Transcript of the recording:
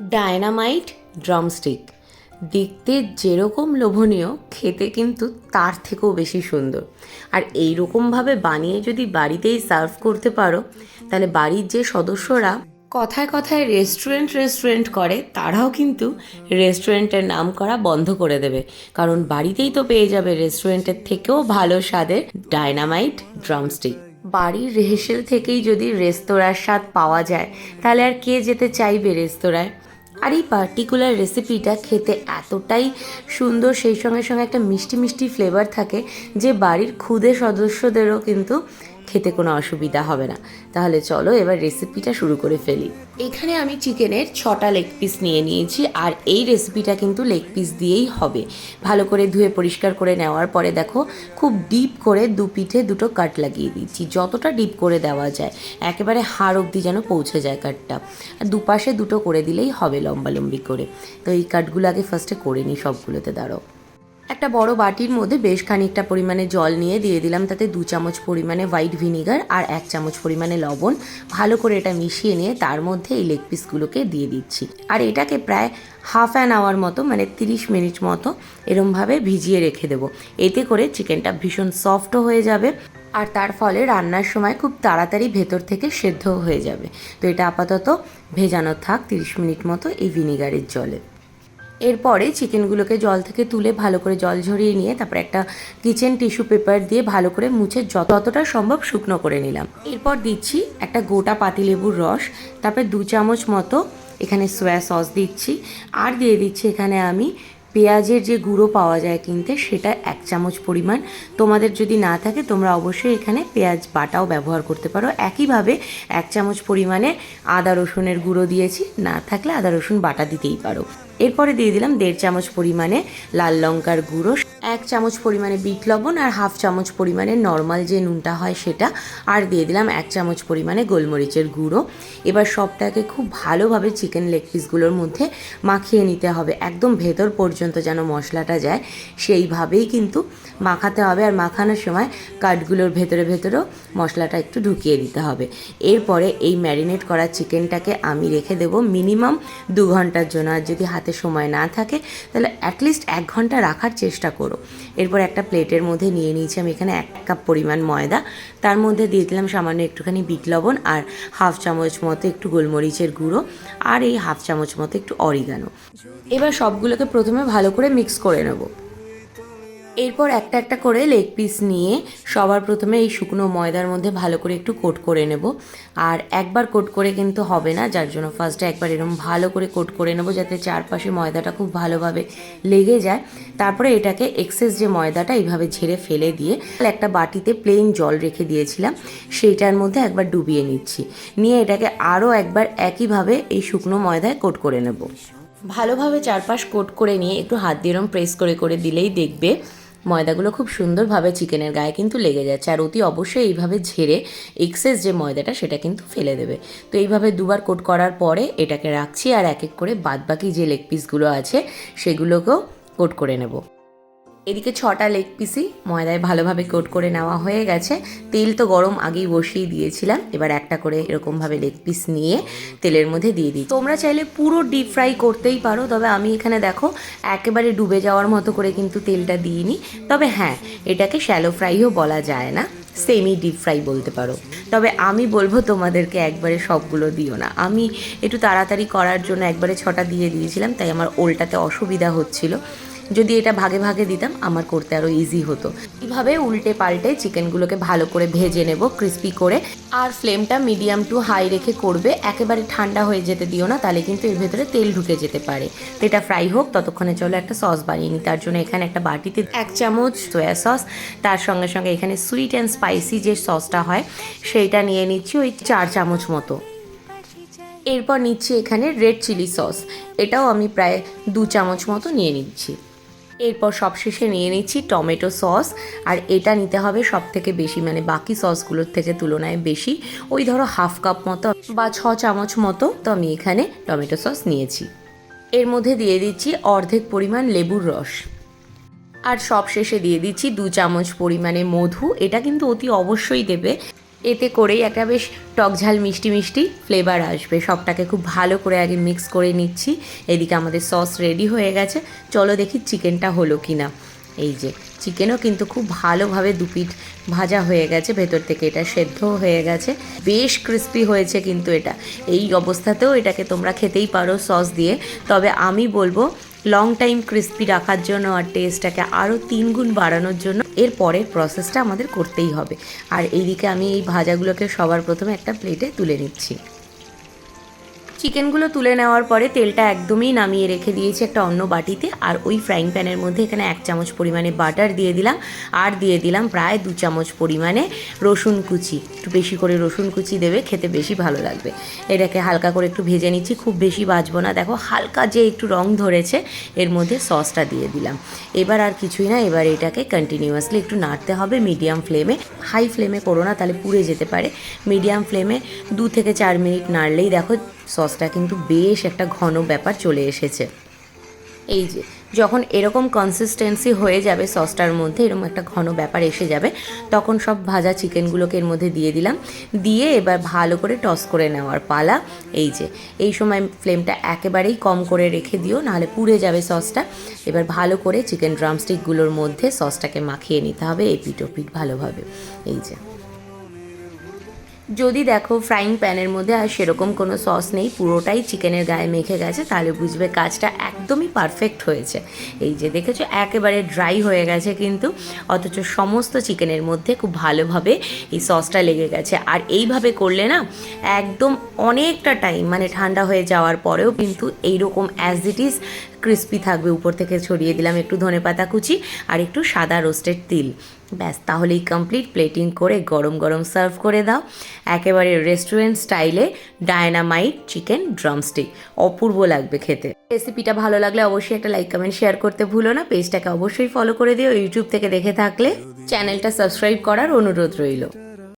Dynamite drumstick. দেখতে যেরকম লোভনীয়, খেতে কিন্তু তার থেকেও বেশি সুন্দর। আর এই রকমভাবে বানিয়ে যদি বাড়িতেই সার্ভ করতে পারো, তাহলে বাড়ির যে সদস্যরা কথায় কথায় রেস্টুরেন্ট রেস্টুরেন্ট করে, তারাও কিন্তু রেস্টুরেন্টের নাম করা বন্ধ করে দেবে। কারণ বাড়িতেই তো পেয়ে যাবে রেস্টুরেন্টের থেকেও ভালো স্বাদের ডায়নামাইট ড্রামস্টিক। বাড়ির রেহেসেল থেকেই যদি রেস্তোরাঁর স্বাদ পাওয়া যায়, তাহলে আর কে যেতে চাইবে রেস্তোরাঁয়? আর এই পার্টিকুলার রেসিপিটা খেতে এতটাই সুন্দর, সেই সঙ্গে সঙ্গে একটা মিষ্টি মিষ্টি ফ্লেভার থাকে যে বাড়ির ক্ষুদে সদস্যদেরও কিন্তু খেতে কোনো অসুবিধা হবে না। তাহলে চলো এবার রেসিপিটা শুরু করে ফেলি। এখানে আমি চিকেনের ছটা লেগ পিস নিয়ে নিয়েছি, আর এই রেসিপিটা কিন্তু লেগ পিস দিয়েই হবে। ভালো করে ধুয়ে পরিষ্কার করে নেওয়ার পরে দেখো, খুব ডিপ করে দু পিঠে দুটো কাট লাগিয়ে দিচ্ছি যতটা ডিপ করে দেওয়া যায়, একেবারে হাড় অবধি যেন পৌঁছে যায় কাটটা আর দুপাশে দুটো করে দিলেই হবে লম্বালম্বি করে। তো এই কাটগুলো আগে ফার্স্টে করে নিই সবগুলোতে দাঁড়ো একটা বড় বাটির মধ্যে বেশ খানিকটা পরিমাণে জল নিয়ে দিয়ে দিলাম। তাতে দু চামচ পরিমাণে হোয়াইট ভিনিগার আর এক চামচ পরিমাণে লবণ। ভালো করে এটা মিশিয়ে নিয়ে তার মধ্যে এই লেগ পিসগুলোকে দিয়ে দিচ্ছি। আর এটাকে প্রায় হাফ অ্যান আওয়ার মতো মানে তিরিশ মিনিট মতো এরমভাবে ভিজিয়ে রেখে দেবো। এতে করে চিকেনটা ভীষণ সফটও হয়ে যাবে আর তার ফলে রান্নার সময় খুব তাড়াতাড়ি ভেতর থেকে সেদ্ধ হয়ে যাবে। তো এটা আপাতত ভেজানো থাক তিরিশ মিনিট মতো এই ভিনিগারের জলে। এরপরে চিকেনগুলোকে জল থেকে তুলে ভালো করে জল ঝরিয়ে নিয়ে তারপর একটা কিচেন টিস্যু পেপার দিয়ে ভালো করে মুছে যতটা সম্ভব শুকনো করে নিলাম। এরপর দিচ্ছি একটা গোটা পাতিলেবুর রস, তারপর দু চামচ মতো এখানে সোয়া সস দিচ্ছি, আর দিয়ে দিচ্ছি এখানে আমি পেঁয়াজের যে গুঁড়ো পাওয়া যায় কিনতে সেটা এক চামচ পরিমাণ। তোমাদের যদি না থাকে তোমরা অবশ্যই এখানে পেঁয়াজ বাটাও ব্যবহার করতে পারো। একইভাবে এক চামচ পরিমাণে আদা রসুনের গুঁড়ো দিয়েছি, না থাকলে আদা রসুন বাটা দিতেই পারো। এরপরে দিয়ে দিলাম দেড় চামচ পরিমাণে লাল লঙ্কার গুঁড়ো, এক চামচ পরিমাণে বিট লবণ আর হাফ চামচ পরিমাণে নর্মাল যে নুনটা হয় সেটা, আর দিয়ে দিলাম এক চামচ পরিমাণে গোলমরিচের গুঁড়ো। এবার সবটাকে খুব ভালোভাবে চিকেন লেগ পিসগুলোর মধ্যে মাখিয়ে নিতে হবে, একদম ভেতর পর্যন্ত যেন মশলাটা যায়। সেইভাবেই কিন্তু মাখাতে হবে আর মাখানোর সময় কাঠগুলোর ভেতরে ভেতরেও মশলাটা একটু ঢুকিয়ে দিতে হবে। এরপরে এই ম্যারিনেট করা চিকেনটাকে আমি রেখে দেবো মিনিমাম দু ঘণ্টার জন্য, আর যদি হাতে সময় না থাকে, তাহলে অ্যাটলিস্ট এক ঘণ্টা রাখার চেষ্টা করো। এরপর একটা প্লেটের মধ্যে নিয়ে নিয়েছি আমি এখানে এক কাপ পরিমাণ ময়দা। তার মধ্যে দিয়ে দিলাম সামান্য একটুখানি বিট লবণ আর হাফ চামচ মতো একটু গোলমরিচের গুঁড়ো আর এই হাফ চামচ মতো একটু অরিগানো এবার সবগুলোকে প্রথমে ভালো করে মিক্স করে নেব। এরপর একটা একটা করে লেগ পিস নিয়ে সবার প্রথমে এই শুকনো ময়দার মধ্যে ভালো করে একটু কোট করে নেব। আর একবার কোট করে কিন্তু হবে না, যার জন্য ফার্স্টে একবার এরকম ভালো করে কোট করে নেব যাতে চারপাশে ময়দাটা খুব ভালোভাবে লেগে যায়। তারপরে এটাকে এক্সেস যে ময়দাটা এইভাবে ঝেড়ে ফেলে দিয়ে একটা বাটিতে প্লেন জল রেখে দিয়েছিলাম, সেইটার মধ্যে একবার ডুবিয়ে নিচ্ছি। নিয়ে এটাকে আরও একবার একইভাবে এই শুকনো ময়দায় কোট করে নেব। ভালোভাবে চারপাশ কোট করে নিয়ে একটু হাত দিয়ে এরম প্রেস করে করে দিলেই দেখবে ময়দাগুলো খুব সুন্দরভাবে চিকেনের গায়ে কিন্তু লেগে যাচ্ছে, আর অতি অবশ্যই এইভাবে ঝেড়ে এক্সেস যে ময়দাটা সেটা কিন্তু ফেলে দেবে। তো এইভাবে দুবার কোট করার পরে এটাকে রাখছি, আর এক এক করে বাদবাকি যে লেগ পিসগুলো আছে সেগুলোকেও কোট করে নেব। এদিকে ছটা লেগ পিসই ময়দায় ভালোভাবে কোট করে নেওয়া হয়ে গেছে। তেল তো গরম আগেই বসিয়ে দিয়েছিলাম। এবার একটা করে এরকমভাবে লেগ পিস নিয়ে তেলের মধ্যে দিয়ে দিই। তোমরা চাইলে পুরো ডিপ ফ্রাই করতেই পারো, তবে আমি এখানে দেখো, একেবারে ডুবে যাওয়ার মতো করে কিন্তু তেলটা দিইনি। তবে হ্যাঁ এটাকে শ্যালো ফ্রাইও বলা যায় না সেমি ডিপ ফ্রাই বলতে পারো। তবে আমি বলব তোমাদেরকে একবারে সবগুলো দিও না। আমি একটু তাড়াতাড়ি করার জন্য একবারে ছটা দিয়ে দিয়েছিলাম, তাই আমার ওলটাতে অসুবিধা হচ্ছিল। যদি এটা ভাগে ভাগে দিতাম, আমার করতে আরও ইজি হতো। এইভাবে উল্টে পাল্টে চিকেনগুলোকে ভালো করে ভেজে নেব ক্রিস্পি করে। আর ফ্লেমটা মিডিয়াম টু হাই রেখে করবে। একেবারে ঠান্ডা হয়ে যেতে দিও না, তাহলে কিন্তু এর ভেতরে তেল ঢুকে যেতে পারে। তো এটা ফ্রাই হোক, ততক্ষণে চলো একটা সস বানিয়ে নিই। তার জন্য এখানে একটা বাটিতে এক চামচ সোয়া সস তার সঙ্গে সঙ্গে এখানে সুইট অ্যান্ড স্পাইসি যে সসটা হয়, সেইটা নিয়ে নিচ্ছি ওই চার চামচ মতো। এরপর নিচ্ছি এখানে রেড চিলি সস এটাও আমি প্রায় দু চামচ মতো নিয়ে নিচ্ছি। এরপর সবশেষে নিয়ে নিচ্ছি টমেটো সস, আর এটা নিতে হবে সব থেকে বেশি মানে বাকি সসগুলোর থেকে তুলনায় বেশি। ওই ধরো হাফ কাপ মতো বা ছ চামচ মতো তো আমি এখানে টমেটো সস নিয়েছি। এর মধ্যে দিয়ে দিচ্ছি অর্ধেক পরিমাণ লেবুর রস। আর সব শেষে দিয়ে দিচ্ছি দু চামচ পরিমাণে মধু, এটা কিন্তু অতি অবশ্যই দেবে এতে করেই একটা বেশ টকঝাল, মিষ্টি মিষ্টি ফ্লেভার আসবে। সবটাকে খুব ভালো করে আগে মিক্স করে নিচ্ছি। এদিকে আমাদের সস রেডি হয়ে গেছে। চলো দেখি চিকেনটা হলো কি না এই যে, চিকেনও কিন্তু খুব ভালোভাবে দুপিট ভাজা হয়ে গেছে। ভেতর থেকে এটা সেদ্ধ হয়ে গেছে। বেশ ক্রিস্পি হয়েছে কিন্তু এটা। এই অবস্থাতেও এটাকে তোমরা খেতেই পারো সস দিয়ে। তবে আমি বলব লং টাইম ক্রিস্পি রাখার জন্য আর টেস্টটাকে আরও তিন গুণ বাড়ানোর জন্য এর পরের প্রসেসটা আমাদের করতেই হবে। আর এইদিকে আমি এই ভাজাগুলোকে সবার প্রথমে একটা প্লেটে তুলে নিচ্ছি। চিকেনগুলো তুলে নেওয়ার পরে তেলটা একদমই নামিয়ে রেখে দিয়েছি একটা অন্য বাটিতে। আর ওই ফ্রাইং প্যানের মধ্যে এখানে এক চামচ পরিমাণে বাটার দিয়ে দিলাম। আর দিয়ে দিলাম প্রায় দু চামচ পরিমাণে রসুন কুচি। একটু বেশি করে রসুন কুচি দেবে, খেতে বেশি ভালো লাগবে। এটাকে হালকা করে একটু ভেজে নিচ্ছি, খুব বেশি বাজবো না। দেখো, হালকা যে একটু রং ধরেছে, এর মধ্যে সসটা দিয়ে দিলাম। এবার আর কিছুই না, এবার এটাকে কন্টিনিউয়াসলি একটু নাড়তে হবে মিডিয়াম ফ্লেমে হাই ফ্লেমে করো না, তাহলে পুড়ে যেতে পারে। মিডিয়াম ফ্লেমে দু থেকে চার মিনিট নাড়লেই দেখো সসটা কিন্তু বেশ একটা ঘন ব্যাপার চলে এসেছে। এই যে, যখন এরকম কনসিস্টেন্সি হয়ে যাবে সসটার মধ্যে, এরকম একটা ঘন ব্যাপার এসে যাবে, তখন সব ভাজা চিকেনগুলোকে এর মধ্যে দিয়ে দিলাম। দিয়ে এবার ভালো করে টস করে নেওয়ার পালা। এই যে, এই সময় ফ্লেমটা একেবারেই কম করে রেখে দিও, নাহলে পুড়ে যাবে সসটা। এবার ভালো করে চিকেন ড্রামস্টিকগুলোর মধ্যে সসটাকে মাখিয়ে নিতে হবে এপিট ওপিট ভালোভাবে। এই যে। যদি দেখো ফ্রাইং প্যানের মধ্যে আর সেরকম কোনো সস নেই, পুরোটাই চিকেনের গায়ে মেখে গেছে, তাহলে বুঝবে কাজটা একদমই পারফেক্ট হয়েছে। এই যে দেখেছ, একেবারে ড্রাই হয়ে গেছে কিন্তু, অথচ সমস্ত চিকেনের মধ্যে খুব ভালোভাবে এই সসটা লেগে গেছে। আর এইভাবে করলে না, একদম অনেকটা টাইম মানে ঠান্ডা হয়ে যাওয়ার পরেও কিন্তু এইরকম অ্যাজ ইট ইজ ক্রিস্পি থাকবে, উপর থেকে ছড়িয়ে দিলাম একটু ধনেপাতা কুচি আর একটু সাদা রোস্টেড তিল। ব্যাস, তাহলেই কমপ্লিট প্লেটিং করে গরম গরম সার্ভ করে দাও। একেবারে রেস্টুরেন্ট স্টাইলে ডায়নামাইট চিকেন ড্রামস্টিক অপূর্ব লাগবে খেতে। রেসিপিটা ভালো লাগলে অবশ্যই একটা লাইক কমেন্ট শেয়ার করতে ভুলো না। পেজটাকে অবশ্যই ফলো করে দিও। ইউটিউব থেকে দেখে থাকলে চ্যানেলটা সাবস্ক্রাইব করার অনুরোধ রইল।